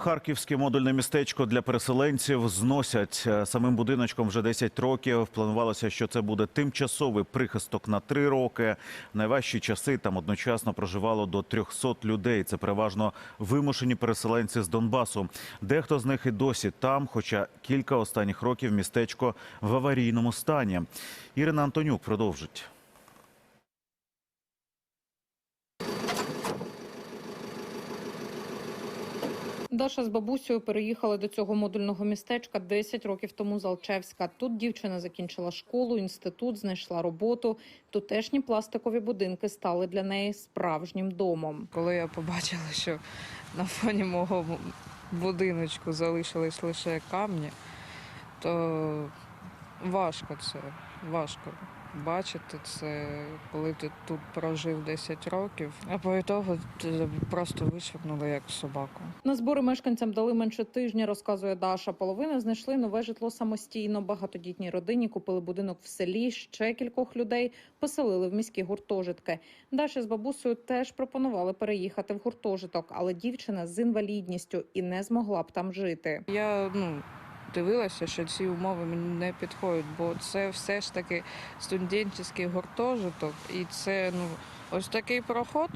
Харківське модульне містечко для переселенців зносять Е, самим будиночком вже 10 років. Планувалося, що це буде тимчасовий прихисток на 3 роки. Найважчі часи там одночасно проживало до 300 людей. Це переважно вимушені переселенці з Донбасу. Дехто з них і досі там, хоча кілька останніх років містечко в аварійному стані. Ірина Антонюк продовжить. Даша з бабусею переїхали до цього модульного містечка 10 років тому з Алчевська. Тут дівчина закінчила школу, інститут, знайшла роботу. Тутешні пластикові будинки стали для неї справжнім домом. Коли я побачила, що на фоні мого будиночку залишились лише камні, то важко це, важко бачити це, коли ти тут прожив 10 років, а по ти просто вишвирнули як собаку. На збори мешканцям дали менше тижня, розказує Даша. Половина знайшли нове житло самостійно. Багатодітній родині купили будинок в селі. Ще кількох людей поселили в міські гуртожитки. Даша з бабусею теж пропонували переїхати в гуртожиток, але дівчина з інвалідністю і не змогла б там жити. Я ну, дивилася, що ці умови мені не підходять, бо це все ж таки студентський гуртожиток, і це ну, ось такий проход.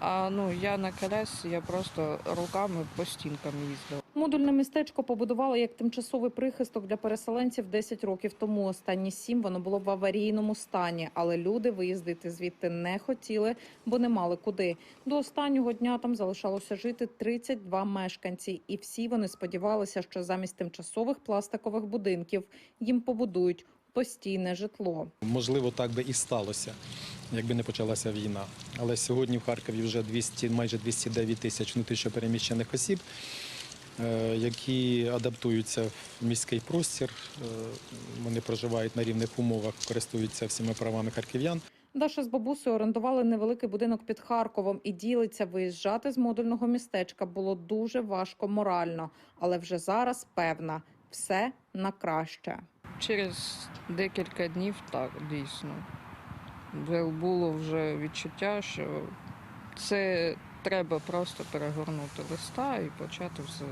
А ну я на колясці, я просто руками по стінкам їздила. Модульне містечко побудували як тимчасовий прихисток для переселенців 10 років тому. Останні сім воно було в аварійному стані, але люди виїздити звідти не хотіли, бо не мали куди. До останнього дня там залишалося жити 32 мешканці, і всі вони сподівалися, що замість тимчасових пластикових будинків їм побудують постійне житло. Можливо, так би і сталося, якби не почалася війна. Але сьогодні в Харкові вже 200, майже 209 тисяч внутрішньопереміщених осіб, які адаптуються в міський простір. Е, Вони проживають на рівних умовах, користуються всіма правами харків'ян. Даша з бабусею орендували невеликий будинок під Харковом і ділиться виїжджати з модульного містечка було дуже важко морально, але вже зараз певна все на краще. Через декілька днів так, дійсно. Було вже відчуття, що це треба просто перегорнути листа і почати все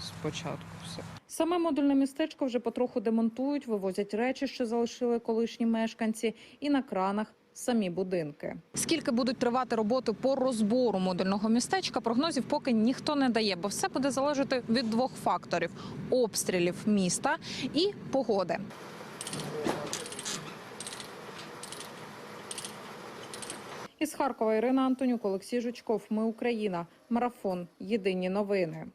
спочатку. Все. Саме модульне містечко вже потроху демонтують, вивозять речі, що залишили колишні мешканці, і на кранах самі будинки. Скільки будуть тривати роботи по розбору модульного містечка, прогнозів поки ніхто не дає, бо все буде залежати від двох факторів: обстрілів міста і погоди. Із Харкова Ірина Антонюк, Олексій Жучков. Ми Україна. Марафон. Єдині новини.